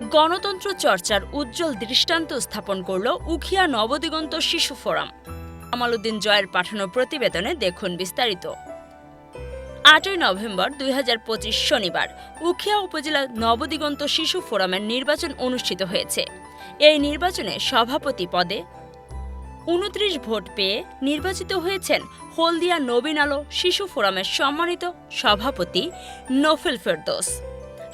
গণতন্ত্র চর্চার উজ্জ্বল দৃষ্টান্ত স্থাপন করল উখিয়া নবদিগন্ত শিশু ফোরাম। কামালউদ্দিন জয়ের পাঠানো প্রতিবেদনে দেখুন বিস্তারিত। আটই নভেম্বর দুই হাজার পঁচিশ শনিবার উখিয়া উপজেলা নবদিগন্ত শিশু ফোরামের নির্বাচন অনুষ্ঠিত হয়েছে। এই নির্বাচনে সভাপতি পদে উনত্রিশ ভোট পেয়ে নির্বাচিত হয়েছেন হলদিয়া নবীন আলো শিশু ফোরামের সম্মানিত সভাপতি নফিল ফেরদোস।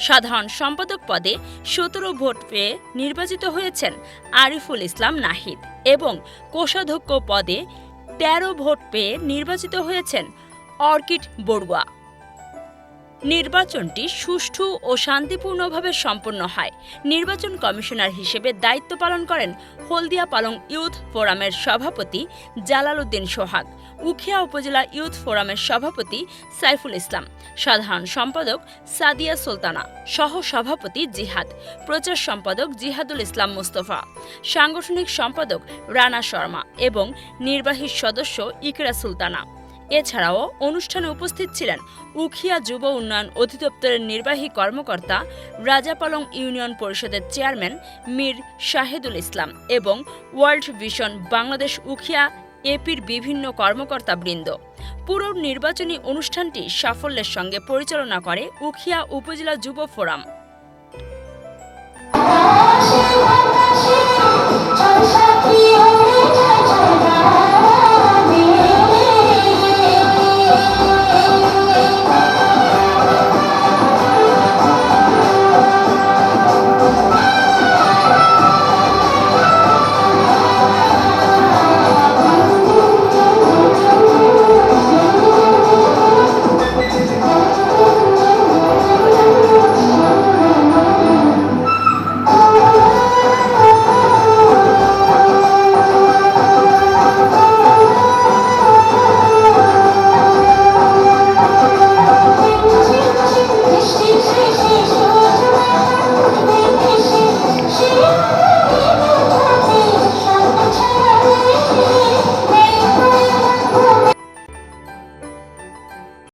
সাধারণ সম্পাদক পদে সতেরো ভোট পেয়ে নির্বাচিত হয়েছেন আরিফুল ইসলাম নাহিদ এবং কোষাধ্যক্ষ পদে তেরো ভোট পেয়ে নির্বাচিত হয়েছেন অর্কিড বড়ুয়া। নির্বাচনটি সুষ্ঠু ও শান্তিপূর্ণভাবে সম্পন্ন হয়। নির্বাচন কমিশনার হিসেবে দায়িত্ব পালন করেন হলদিয়া পালং ইউথ ফোরামের সভাপতি জালাল উদ্দিন সোহাগ, উখিয়া উপজেলা ইউথ ফোরামের সভাপতি সাইফুল ইসলাম, সাধারণ সম্পাদক সাদিয়া সুলতানা, সহ সভাপতি জিহাদ, প্রচার সম্পাদক জিহাদুল ইসলাম মুস্তফা, সাংগঠনিক সম্পাদক রানা শর্মা এবং নির্বাহী সদস্য ইকরা সুলতানা। এছাড়াও অনুষ্ঠানে উপস্থিত ছিলেন উখিয়া যুব উন্নয়ন অধিদপ্তরের নির্বাহী কর্মকর্তা রাজাপালং ইউনিয়ন পরিষদের চেয়ারম্যান মীর শাহেদুল ইসলাম এবং ওয়ার্ল্ড ভিশন বাংলাদেশ উখিয়া এপির বিভিন্ন কর্মকর্তাবৃন্দ। পুরো নির্বাচনী অনুষ্ঠানটি সাফল্যের সঙ্গে পরিচালনা করে উখিয়া উপজেলা যুব ফোরাম।